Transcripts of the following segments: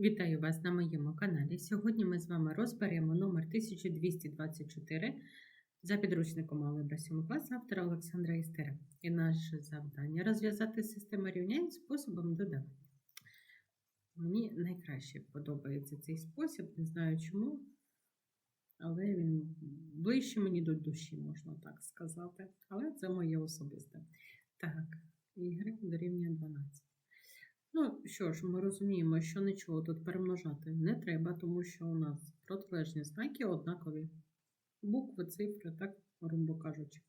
Вітаю вас на моєму каналі. Сьогодні ми з вами розберемо номер 1224 за підручником Алgebra 7 класу автора Олександра Істера. І наше завдання розв'язати систему рівнянь способом додавання. Мені найкраще подобається цей спосіб, не знаю чому, але він ближче мені до душі, можна так сказати. Але це моє особисте. Так, y дорівнює 12. Ну що ж, ми розуміємо, що нічого тут перемножати не треба, тому що у нас протилежні знаки однакові. Букви, цифри, так, грубо кажучи.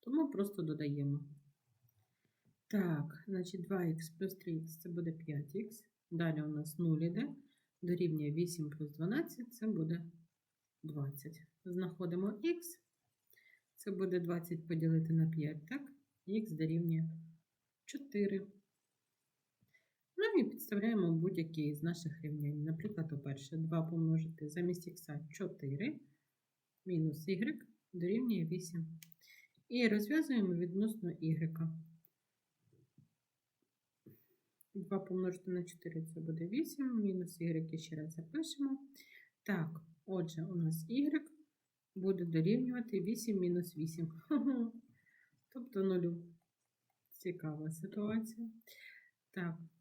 Тому просто додаємо. Так, значить 2х плюс 3х це буде 5х. Далі у нас 0 іде. Дорівнює 8 плюс 12 це буде 20. Знаходимо х. Це буде 20 поділити на 5, так? Х дорівнює 4. Ну і підставляємо будь-який з наших рівнянь. Наприклад, у перше 2 помножити замість х 4 мінус y дорівнює 8. І розв'язуємо відносно y. 2 помножити на 4 це буде 8, мінус y ще раз запишемо. Так, отже, у нас y буде дорівнювати 8 мінус 8. Тобто 0. Цікава ситуація. Так.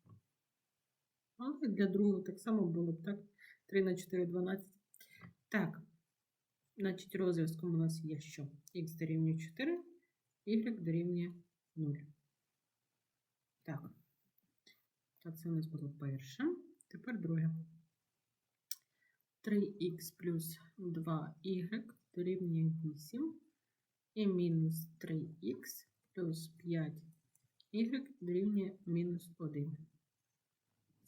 Але для другого так само було б так. 3 на 4 12. Так. Значить, розв'язком у нас є що? Х дорівнює 4, y дорівнює 0. Так. Так, це у нас було перше. Тепер друге. 3х плюс 2y дорівнює 8. І мінус 3х плюс 5y дорівнює мінус 1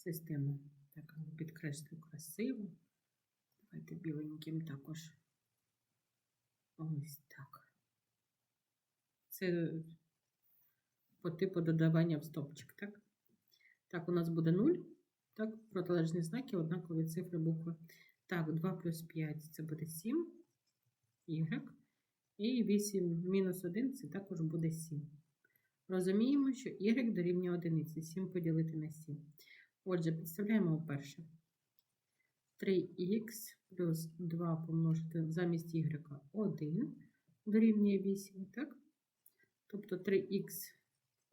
систему. Так, підкреслю красиво. Давайте біленьким також. Ось так. Це по типу додавання в стопчик, так? Так, у нас буде 0. Так, протилежні знаки, однакові цифри букви. Так, 2 плюс 5 це буде 7. Y. І 8 мінус 1 це також буде 7. Розуміємо, що y дорівнює 1. 7 поділити на 7. Отже, підставляємо перше. 3х плюс 2 помножити замість y 1 дорівнює 8, так? Тобто 3х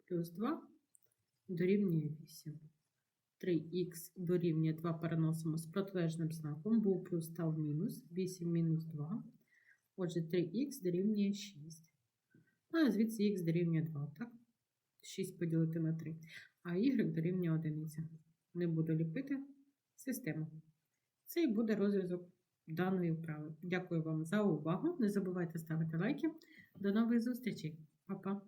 плюс 2 дорівнює 8. 3х дорівнює 2 переносимо з протилежним знаком, був плюс став мінус, 8 мінус 2. Отже, 3х дорівнює 6. Ну, а звідси х дорівнює 2, так? 6 поділити на 3. А y дорівнює 1 не буду ліпити систему. Це і буде розв'язок даної вправи. Дякую вам за увагу. Не забувайте ставити лайки. До нових зустрічей. Па-па!